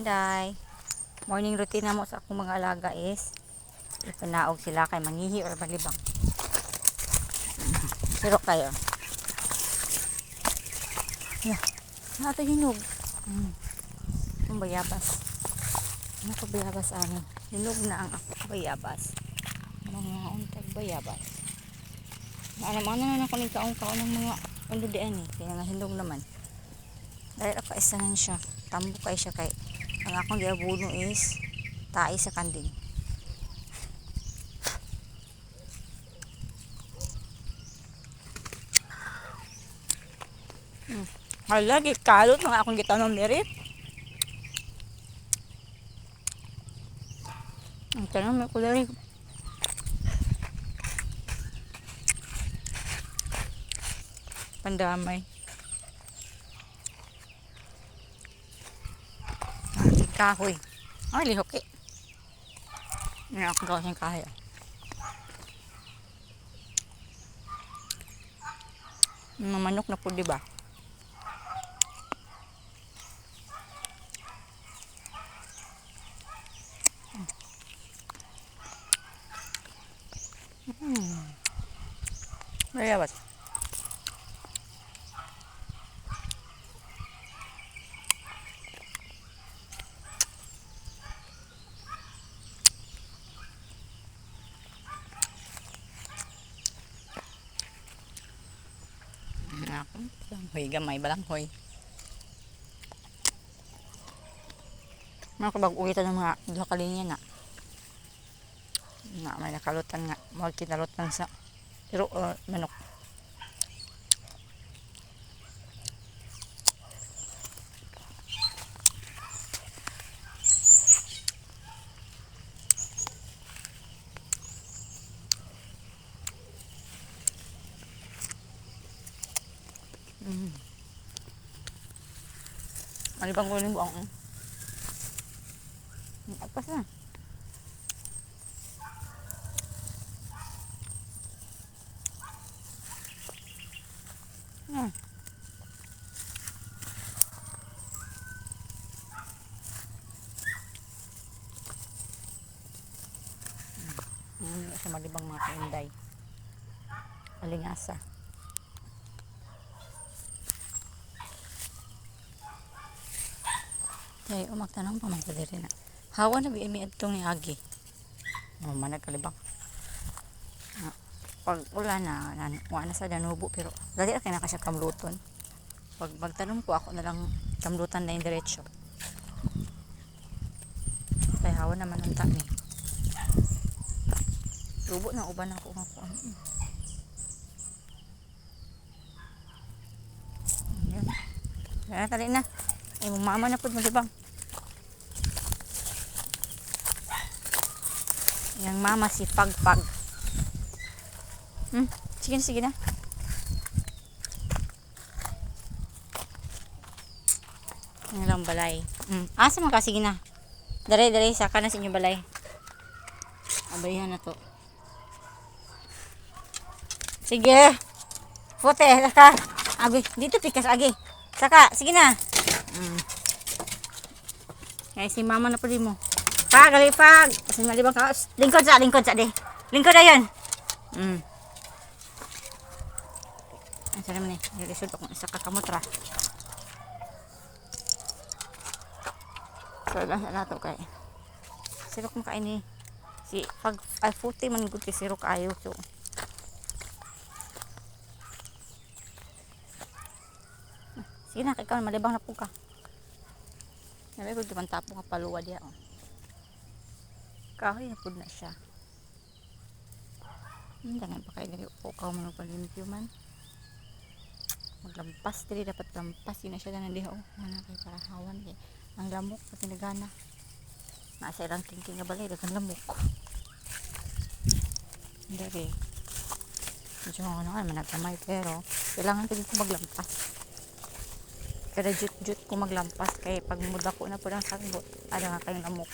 Inday. Morning routine na mo sa akong mga alaga is ipanaog sila kay mangihi or balibang. Pero kayo. Yeah. Nato hinog. Mm. Ang bayabas. Ano ko bayabas ano? Hinog na ang ako bayabas. Mga untag bayabas. Alam-ano na ako ng kaong-kaong ng mga ulo diyan eh. Kaya nga hinog naman. Dahil ako isa siya. Tambo kay siya kay ang akong giabuno is tae sa kanding. Hmm. Hala, gikalot mga akong gitanong diri. Ang tanong may kulay. Pandamay. Ang kahoy. Ay, lihok eh. Hindi ako gawa siyang kahoy. ah. Mga manok na po, di ba? Hmm. Mayabas. Ako, hoy gamay balang hoy. Mga kabag ulitan ng mga duha ka linya na. Na may nakalutan nga, mga kinalutan sa pero uh, manok. Mm. Ano bang kunin mo ang Apas na. Hmm. Hmm, sa malibang mga kainday. Alingasa. Ay, umagtanong pa man ko diri na. Hawa na bi mi adtong agi. Oh, manag kalibang. Ah, Pag ulan na, na wa na sa danubo pero dali ra kay naka siya kamluton. Pag magtanong ko ako na lang kamlutan na yung diretso. Kay hawa naman ang tani. Tubo na uban ako nga ko. ano. Yan. Yan, tali na. Eh, mama na po mo, di ba? Yang mama si Pagpag. Hmm? Sige na, sige na. Ang lang balay. Hmm. Asa man ka, sige na. Dare, dare, saka na sa inyo balay. Abayhan na to. Sige. Fote, saka. Agi, dito pikas, agi. Saka, sige na. Hmm. Kaya si mama na pali mo. Pag, alipag. Kasi malibang ka. Lingkod sa, lingkod sa, di. Lingkod na yun. Hmm. Ang sarap ni. Nilisod ako isa kakamutra. So, lang na to kay. Sirok mo kain ni. Si, pag, ay, puti man gud kay sirok ayo. So, Sige na, kay ikaw, malibang na po ka. Nabi ko duman tapo nga paluwa diya. Oh. Kahoy na pud na siya. Hindi nga pa kayo nari ukaw mo palimpyo man. Maglampas dili dapat lampas yun na siya na diha oh. Mana kay para hawan di. Ang lamok pati nagana. Nasa ilang tingking nga balay dagan lamok. Dari. Medyo ano nga managkamay pero kailangan tingin ko maglampas. Pero jut-jut ko maglampas kay pag muda ko na po ng sagbot. Ada nga kayong lamok.